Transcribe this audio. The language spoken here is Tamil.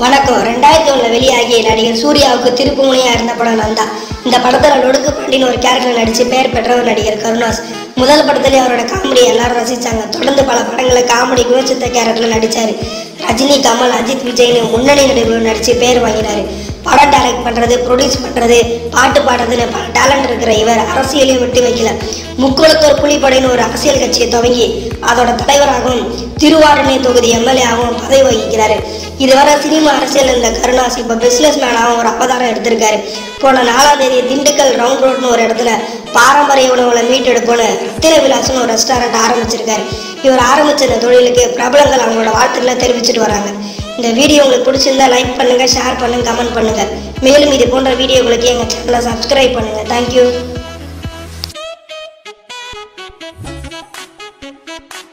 வணக்கம். ரெண்டாயிரத்தி ஒன்றில் வெளியாகிய நடிகர் சூர்யாவுக்கு திருப்புமுனையாக இருந்த படம் நந்தா. இந்த படத்தில் லொடுக்கு பாண்டின்னு ஒரு கேரக்டர் நடித்து பெயர் பெற்றவர் நடிகர் கருணாஸ். முதல் படத்திலே அவரோட காமெடி எல்லாரும் ரசித்தாங்க தொடர்ந்து பல படங்களை காமெடி குணச்சித்த கேரக்டரில் நடித்தார் ரஜினி கமல் அஜித் விஜய்னு முன்னணி நடிகர்கள் நடித்து பேர் வாங்கினார். படம் டைரக்ட் பண்ணுறது ப்ரொடியூஸ் பண்ணுறது பாட்டு பாடுறதுன்னு பல டேலண்ட் இருக்கிற இவர். அரசியலையும் விட்டு வைக்கல. முக்கோலத்தோர் புலிப்படைன்னு ஒரு அரசியல் கட்சியை துவங்கி அதோட தலைவராகவும் திருவாரணை தொகுதி எம்எல்ஏவாகவும் பதவி வகிக்கிறாரு. இதுவரை சினிமா அரசியல் இருந்த கருணாஸ் இப்போ பிஸ்னஸ் மேனாகவும் ஒரு அவதாரம் எடுத்திருக்காரு. போன நாலாம் தேதி திண்டுக்கல் ரவுண்ட் ரோட்னு ஒரு இடத்துல பாரம்பரிய உணவுகளை மீட்டெடுப்போன்னு ரத்தின விலாசம்னு ஒரு ரெஸ்டாரண்ட் ஆரம்பிச்சிருக்காரு. இவர் ஆரம்பிச்ச இந்த தொழிலுக்கு பிரபலங்கள் அவங்களோட வாழ்த்துக்களை தெரிவிச்சிட்டு வராங்க. இந்த வீடியோ உங்களுக்கு பிடிச்சிருந்தா லைக் பண்ணுங்கள் ஷேர் பண்ணுங்க கமெண்ட் பண்ணுங்கள் மேலும் இது போன்ற வீடியோகளுக்கு எங்கள் சேனலை சப்ஸ்கிரைப் பண்ணுங்கள் தேங்க்யூ Música